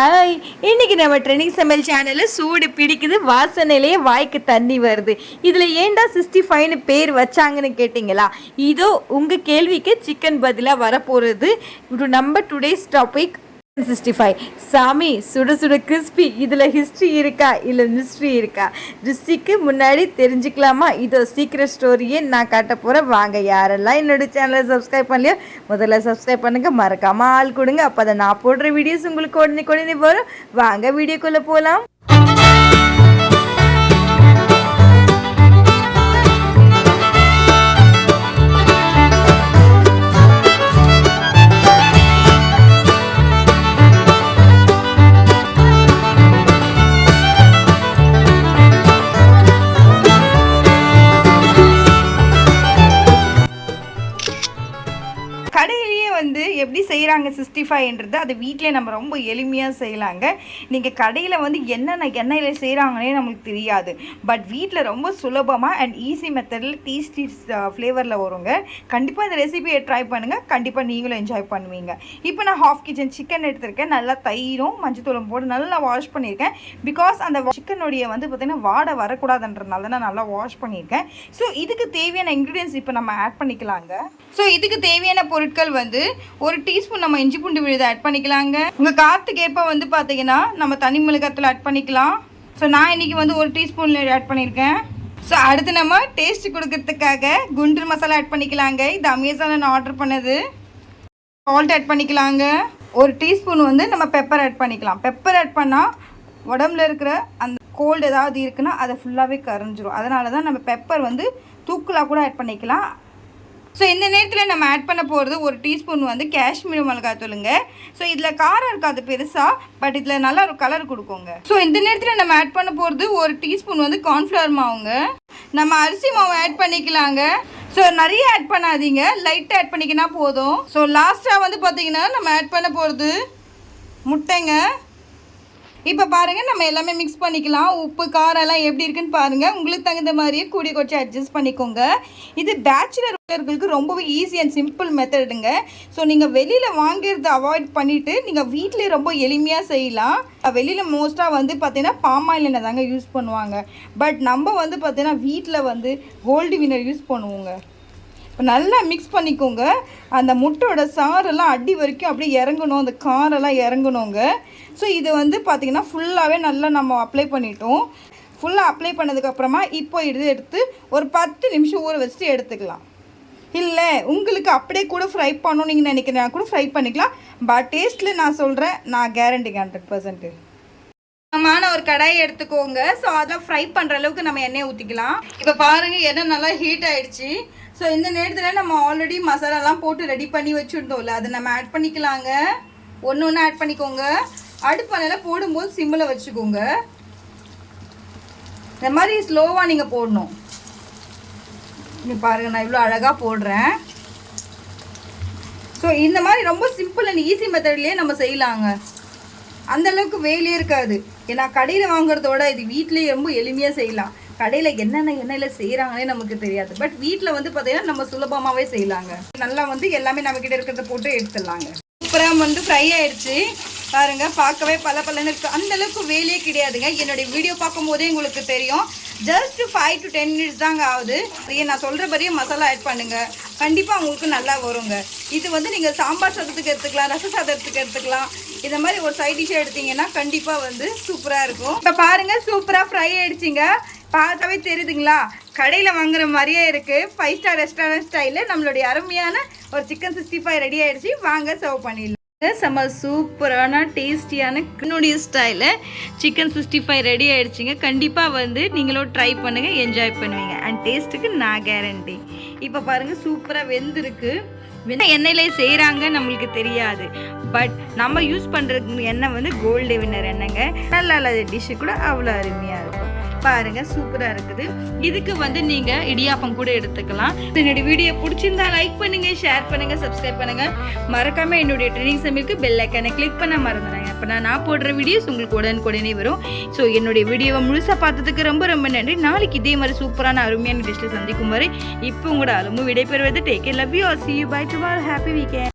Hi இன்னைக்கு நம்ம trending சமையல் சேனலில் சூடு பிடிக்குது வாசனையிலேயே வாய்க்கு தண்ணி வருது. இதில் ஏன்டா சிக்ஸ்டி ஃபைவ்னு பேர் வச்சாங்கன்னு கேட்டிங்களா? இதோ உங்கள் கேள்விக்கு சிக்கன் பதிலாக வரப்போகிறது நம்ம டுடேஸ் டாபிக் சிக்ஸ்டி ஃபைவ். சாமி சுட சுட கிறிஸ்பி இதில் ஹிஸ்ட்ரி இருக்கா? இல்லை மிஸ்ட்ரி இருக்கா? ருசிக்கு முன்னாடி தெரிஞ்சுக்கலாமா? இதோ சீக்கிரம் ஸ்டோரியே நான் காட்ட போகிறேன் வாங்க யாரெல்லாம் என்னோட சேனலை சப்ஸ்கிரைப் பண்ணலையோ முதல்ல சப்ஸ்கிரைப் பண்ணுங்கள் மறக்காமல் ஆள் கொடுங்க. அப்போ தான் நான் போடுற வீடியோஸ் உங்களுக்கு உடனே உடனே வரும். வாங்க வீடியோக்குள்ளே போகலாம் கடையிலேயே வந்து எப்படி செய்கிறாங்க சிக்ஸ்டி ஃபைவ்ன்றது அது வீட்டிலே நம்ம ரொம்ப எளிமையாக செய்யலாங்க. நீங்கள் கடையில் வந்து என்னென்ன எண்ணெயில் செய்கிறாங்கன்னே நம்மளுக்கு தெரியாது. பட் வீட்டில் ரொம்ப சுலபமாக அண்ட் ஈஸி மெத்தடில் டேஸ்டி ஃப்ளேவரில் வருங்க. கண்டிப்பாக இந்த ரெசிபியை ட்ரை பண்ணுங்கள் கண்டிப்பாக நீங்களும் என்ஜாய் பண்ணுவீங்க. இப்போ நான் ஹாஃப் கிச்சன் சிக்கன் எடுத்திருக்கேன். நல்லா தயிரும் மஞ்சத்தூளும் போட்டு நல்லா வாஷ் பண்ணியிருக்கேன். பிகாஸ் அந்த சிக்கனுடைய வந்து பார்த்திங்கன்னா வாடை வரக்கூடாதுன்றதுனால நான் நல்லா வாஷ் பண்ணியிருக்கேன். ஸோ இதுக்கு தேவையான இன்க்ரீடியன்ஸ் இப்போ நம்ம ஆட் பண்ணிக்கலாங்க. ஸோ இதுக்கு தேவையான பொருள் பொருட்கள் வந்து ஒரு டீஸ்பூன் நம்ம இஞ்சி பூண்டு விழுதை ஆட் பண்ணிக்கலாங்க. உங்கள் காற்றுக்கு ஏற்ப வந்து பார்த்தீங்கன்னா நம்ம தனி மிளகாத்தில் ஆட் பண்ணிக்கலாம். ஸோ நான் இன்னைக்கு வந்து ஒரு டீஸ்பூனில் ஆட் பண்ணியிருக்கேன் ஸோ அடுத்து நம்ம டேஸ்ட் கொடுக்கறதுக்காக குண்டு மசாலா ஆட் பண்ணிக்கலாங்க. இது அமேசானில் நான் ஆர்டர் பண்ணது. சால்ட் ஆட் பண்ணிக்கலாங்க. ஒரு டீஸ்பூன் வந்து நம்ம பெப்பர் ஆட் பண்ணிக்கலாம். பெப்பர் ஆட் பண்ணால் உடம்புல இருக்கிற அந்த கோல்டு ஏதாவது இருக்குன்னா அதை ஃபுல்லாகவே கரைஞ்சிரும். அதனால தான் நம்ம பெப்பர் வந்து தூக்கலாக கூட ஆட் பண்ணிக்கலாம். ஸோ இந்த நேரத்தில் நம்ம ஆட் பண்ண போகிறது ஒரு டீஸ்பூன் வந்து காஷ்மீர் மிளகாத்தூளுங்க ஸோ இதில் காரம் இருக்காது பெருசாக பட் இதில் நல்லா ஒரு கலர் கொடுக்குங்க. ஸோ இந்த நேரத்தில் நம்ம ஆட் பண்ண போகிறது ஒரு டீஸ்பூன் வந்து கார்ன்ஃப்ளவர் மாவுங்க. நம்ம அரிசி மாவு ஆட் பண்ணிக்கலாங்க. ஸோ நிறைய ஆட் பண்ணாதீங்க. லைட்டாக ஆட் பண்ணிக்கினா போதும். ஸோ லாஸ்ட்டாக வந்து பார்த்தீங்கன்னா நம்ம ஆட் பண்ண போகிறது முட்டைங்க. இப்போ பாருங்கள் நம்ம எல்லாமே மிக்ஸ் பண்ணிக்கலாம். உப்பு காரம் எல்லாம் எப்படி இருக்குன்னு பாருங்கள் உங்களுக்கு தகுந்த மாதிரியே கூடி கொச்சி அட்ஜஸ்ட் பண்ணிக்கோங்க. இது பேச்சுலர் உள்ளவர்களுக்கு ரொம்பவே ஈஸி அண்ட் சிம்பிள் மெத்தடுங்க ஸோ நீங்கள் வெளியில் வாங்கிறத அவாய்ட் பண்ணிவிட்டு நீங்கள் வீட்டிலே ரொம்ப எளிமையாக செய்யலாம். வெளியில் மோஸ்ட்டாக வந்து பார்த்தீங்கன்னா பாமாயில் தாங்க யூஸ் பண்ணுவாங்க. பட் நம்ம வந்து பார்த்தீங்கன்னா வீட்டில் வந்து கோல்டு வினர் யூஸ் பண்ணுவோங்க. இப்போ நல்லா மிக்ஸ் பண்ணிக்கோங்க. அந்த முட்டையோட சாரெல்லாம் அடி வரைக்கும் அப்படியே இறங்கணும். அந்த காரெல்லாம் இறங்கணுங்க. ஸோ இது வந்து பார்த்திங்கன்னா ஃபுல்லாகவே நல்லா நம்ம அப்ளை பண்ணிட்டோம். ஃபுல்லாக அப்ளை பண்ணதுக்கப்புறமா இப்போ இது எடுத்து ஒரு பத்து நிமிஷம் ஊற வச்சுட்டு எடுத்துக்கலாம். இல்லை உங்களுக்கு அப்படியே கூட ஃப்ரை பண்ணணும் நீங்கள் நினைக்கிறேன் கூட ஃப்ரை பண்ணிக்கலாம். பட் டேஸ்ட்டில் நான் சொல்கிறேன் நான் கேரண்டிங்க ஹண்ட்ரட் பர்சன்ட்டு சமமான ஒரு கடாயை எடுத்துக்கோங்க. ஸோ அதை ஃப்ரை பண்ணுற அளவுக்கு நம்ம எண்ணெய் ஊற்றிக்கலாம் இப்போ பாருங்கள் எண்ணெய் நல்லா ஹீட் ஆயிடுச்சு. ஸோ இந்த நேரத்தில் நம்ம ஆல்ரெடி மசாலாலாம் போட்டு ரெடி பண்ணி வச்சுருந்தோம்ல அதை நம்ம ஆட் பண்ணிக்கலாங்க. ஒன்று ஒன்று ஆட் பண்ணிக்கோங்க. அடுப்பனையில் போடும்போது சிம்மில் வச்சுக்கோங்க. இந்த மாதிரி ஸ்லோவாக நீங்கள் போடணும். இங்கே பாருங்கள் நான் இவ்வளோ அழகாக போடுறேன். ஸோ இந்த மாதிரி ரொம்ப சிம்பிள் அண்ட் ஈஸி மெத்தட்லேயே நம்ம செய்யலாங்க. அந்த அளவுக்கு வேலையே இருக்காது. ஏன்னா கடையில் வாங்குறதோட இது வீட்லேயே ரொம்ப எளிமையாக செய்யலாம். கடையில் என்னென்ன எண்ணெயில் செய்கிறாங்களே நமக்கு தெரியாது. பட் வீட்டில் வந்து பார்த்தீங்கன்னா நம்ம சுலபமாகவே செய்யலாங்க. நல்லா வந்து எல்லாமே நம்மக்கிட்ட இருக்கிறத போட்டு எடுத்துடலாங்க. அப்புறம் வந்து ஃப்ரை ஆயிடுச்சு. பாருங்க பார்க்கவே பல பலன்னு இருக்கு. அந்த அளவுக்கு வேலையே கிடையாதுங்க. என்னுடைய வீடியோ பார்க்கும் போதே உங்களுக்கு தெரியும். Just five to ten minutes தாங்க ஆகுது. நான் நான் சொல்கிறபடியே மசாலா ஆட் பண்ணுங்க. கண்டிப்பாக உங்களுக்கு நல்லா வருங்க. இது வந்து நீங்கள் சாம்பார் சாதத்துக்கு எடுத்துக்கலாம் ரச சாதத்துக்கு எடுத்துக்கலாம். இந்த மாதிரி ஒரு சைட் டிஷ்ஷாக எடுத்தீங்கன்னா கண்டிப்பாக வந்து சூப்பராக இருக்கும். இப்போ பாருங்கள் சூப்பராக ஃப்ரை ஆயிடுச்சிங்க. பார்த்தாவே தெரியுதுங்களா? கடையில் வாங்குற மாதிரியே இருக்குது ஃபைவ் ஸ்டார் ரெஸ்டாரண்ட் ஸ்டைலில் நம்மளுடைய அருமையான ஒரு சிக்கன் சிக்ஸ்டி ஃபைவ் ரெடி ஆகிடுச்சி வாங்க சர்வ் பண்ணிடலாம். செம்ம சூப்பரான டேஸ்டியான என்னுடைய ஸ்டைலில் சிக்கன் சிக்ஸ்டி ஃபைவ் ரெடி ஆகிடுச்சிங்க கண்டிப்பாக வந்து நீங்களும் ட்ரை பண்ணுங்கள் என்ஜாய் பண்ணுவீங்க. அண்ட் டேஸ்ட்டுக்கு நான் கேரண்டி இப்போ பாருங்கள் சூப்பராக வெந்திருக்கு. வெந்த எண்ணெயிலே செய்கிறாங்க நம்மளுக்கு தெரியாது. பட் நம்ம யூஸ் பண்ணுற எண்ணெய் வந்து கோல்டு வின்னர் எண்ணெய்ங்க. நல்லா டிஷ்ஷு கூட அவ்வளோ அருமையாக இருக்கும். பாருங்க சூப்பராக இருக்குது. இதுக்கு வந்து நீங்கள் இடியாப்பம் கூட எடுத்துக்கலாம். என்னுடைய வீடியோ பிடிச்சிருந்தா லைக் பண்ணுங்க ஷேர் பண்ணுங்க சப்ஸ்கிரைப் பண்ணுங்க. மறக்காம என்னுடைய ட்ரெயினிங் சமையலுக்கு பெல் ஐக்கனை கிளிக் பண்ண மறந்துடுங்க அப்போ நான் நான் போடுற வீடியோஸ் உங்களுக்கு உடனுக்குடனே வரும். ஸோ என்னுடைய வீடியோவை முழுசாக பார்த்ததுக்கு ரொம்ப ரொம்ப நன்றி. நாளைக்கு இதே மாதிரி சூப்பரான அருமையான டிஷ்ஷில் சந்திக்கும் வரை இப்போ உங்களோட அலும்பு விடைபெறுவது. Take love you are see you bye tomorrow happy weekend